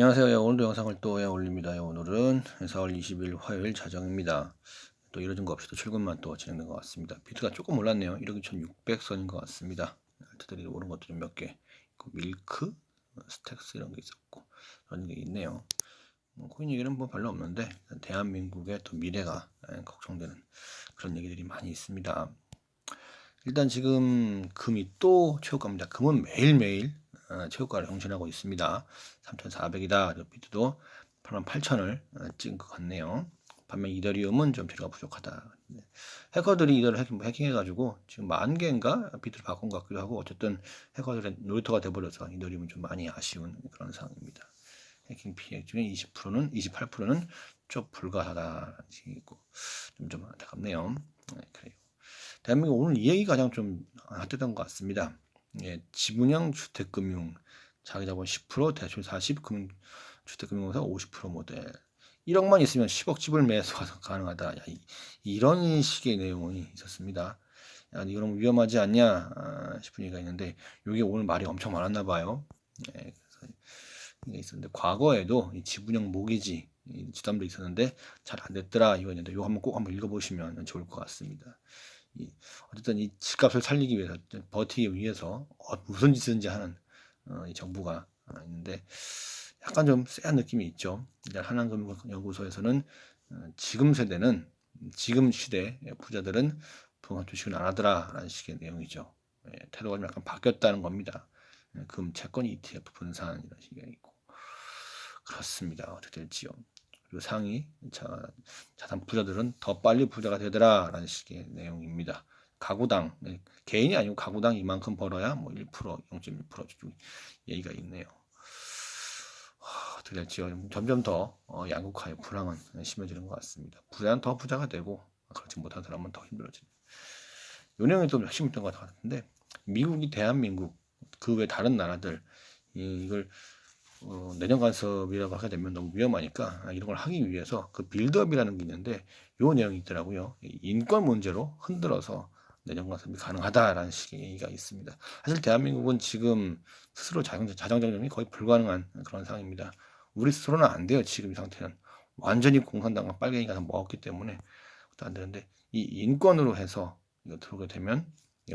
안녕하세요. 예, 오늘도 영상을 또 예, 올립니다. 예, 오늘은 4월 20일 화요일 자정입니다. 또 이뤄진 거 없이 또 출근만 또 진행된 것 같습니다. 비트가 조금 올랐네요. 1억 2,600선인 것 같습니다. 알트들이 오른 것도 좀 몇 개. 밀크, 스택스 이런 게 있었고 그런 게 있네요. 뭐, 코인 얘기는 뭐 별로 없는데 대한민국의 또 미래가 예, 걱정되는 그런 얘기들이 많이 있습니다. 일단 지금 금이 또 최고가입니다. 금은 매일매일 어, 최고가를 형성하고 있습니다. 3,400이다. 그리고 비트도 88,000을 어, 찍은 것 같네요. 반면 이더리움은 좀 재료가 부족하다. 네. 해커들이 이더를 해킹, 해킹 해가지고 지금 만 개인가 비트를 바꾼 것 같기도 하고 어쨌든 해커들의 놀이터가 돼버려서 이더리움은 좀 많이 아쉬운 그런 상황입니다. 해킹 피해 중에 20%는 28%는 좀 불가하다는 식이고 좀 좀 안타깝네요. 네, 그래요. 대한민국 오늘 이 얘기 가장 좀 핫했던 것 같습니다. 예, 지분형 주택금융 자기자본 10% 대출 40 금융 주택금융사 50% 모델 1억만 있으면 10억 집을 매수가 가능하다. 야, 이, 런 식의 내용이 있었습니다. 야, 이거 너무 위험하지 않냐 아, 싶은 얘기가 있는데 이게 오늘 말이 엄청 많았나 봐요. 예, 그래서 이게 있었는데 과거에도 이 지분형 모기지 주담도 있었는데 잘 안 됐더라 이거였는데 이거 한번 꼭 한번 읽어보시면 좋을 것 같습니다. 이, 어쨌든 이 집값을 살리기 위해서 버티기 위해서 어, 무슨 짓든지 하는 어, 이 정부가 어, 있는데 약간 좀 쎄한 느낌이 있죠. 이제 한한금융연구소에서는 어, 지금 세대는 지금 시대 부자들은 부동산 주식을 안 하더라라는 식의 내용이죠. 예, 태도가 좀 약간 바뀌었다는 겁니다. 예, 금, 채권, ETF, 분산 이런 식이 있고 그렇습니다. 어떻게 될지요. 그리고 상위 자, 자산 부자들은 더 빨리 부자가 되더라라는 식의 내용입니다. 가구당 네, 개인이 아니고 가구당 이만큼 벌어야 뭐 1% 0.1% 얘기가 있네요. 어떻게 될지요. 점점 더 어, 양극화의 불황은 심해지는 것 같습니다. 부자는 더 부자가 되고 그렇지 못한 사람은 더 힘들어지는. 요 내용이 좀 핵심이었던 것 같은데 미국이 대한민국 그 외 다른 나라들 이걸 어, 내년 간섭이라고 하게 되면 너무 위험하니까 이런 걸 하기 위해서 그 빌드업이라는 게 있는데 요 내용이 있더라고요. 인권 문제로 흔들어서 내년 간섭이 가능하다라는 식의 얘기가 있습니다. 사실 대한민국은 지금 스스로 자정, 자정정정이 거의 불가능한 그런 상황입니다. 우리 스스로는 안 돼요. 지금 이 상태는. 완전히 공산당과 빨갱이가 다 먹었기 때문에 안 되는데 이 인권으로 해서 이거 들어오게 되면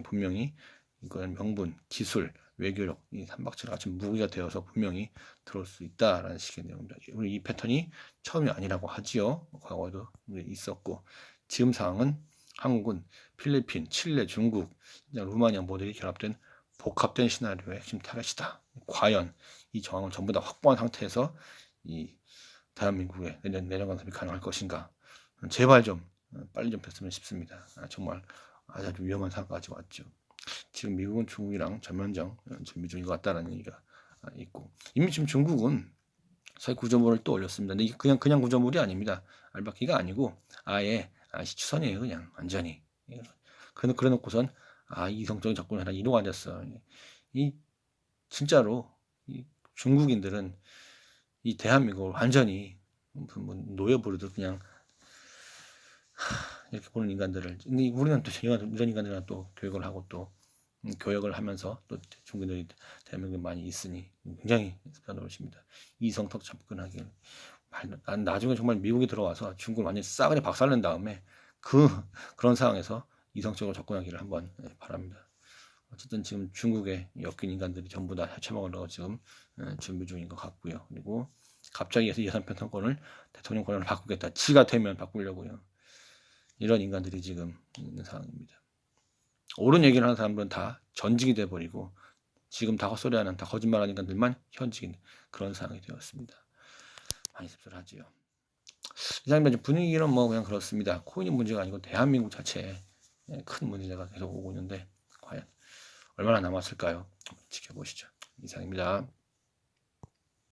분명히 이거는 명분, 기술, 외교력 이 삼박자가 같이 무기가 되어서 분명히 들어올 수 있다라는 식의 내용입니다. 우리 이 패턴이 처음이 아니라고 하지요. 과거에도 있었고 지금 상황은 한국은 필리핀, 칠레, 중국, 루마니아 모델이 결합된 복합된 시나리오의 핵심 타겟이다. 과연 이 정황을 전부 다 확보한 상태에서 이 대한민국의 내년 내년 간섭이 가능할 것인가? 제발 좀 빨리 좀 뵀으면 싶습니다. 아, 정말 아주 위험한 상황까지 왔죠. 지금 미국은 중국이랑 전면전 준비 중인 것 같다는 얘기가 있고 이미 지금 중국은 새 구조물을 또 올렸습니다. 근데 그냥 그냥 구조물이 아닙니다. 알바키가 아니고 아예 아시 추선이에요 그냥 완전히. 그래 그래 놓고선 아 이성적인 접근을 하나 이루고 앉았어. 이 진짜로 이 중국인들은 이 대한민국을 완전히 뭐 노예 부르듯 그냥 이렇게 보는 인간들을 근데 우리는 또 이런 인간들이랑 또 교육을 하고 또 음, 교역을 하면서 또 중국인들이 대한민국에 많이 있으니 굉장히 편어십니다 이성턱 접근하기 난 나중에 정말 미국에 들어와서 중국을 완전히 싸그리 박살낸 다음에 그 그런 상황에서 이성적으로 접근하기를 한번 예, 바랍니다. 어쨌든 지금 중국에 엮인 인간들이 전부 다 해쳐먹으려고 지금 예, 준비 중인 것 같고요. 그리고 갑자기 예산 편성권을 대통령권으로 바꾸겠다. 지가 되면 바꾸려고요. 이런 인간들이 지금 있는 상황입니다. 옳은 얘기를 하는 사람들은 다 전직이 돼버리고 지금 다 헛소리하는 다 거짓말하는 인간들만 현직인 그런 상황이 되었습니다. 많이 씁쓸하지요. 이상입니다. 분위기는 뭐 그냥 그렇습니다. 코인이 문제가 아니고 대한민국 자체에 큰 문제가 계속 오고 있는데 과연 얼마나 남았을까요? 지켜보시죠. 이상입니다.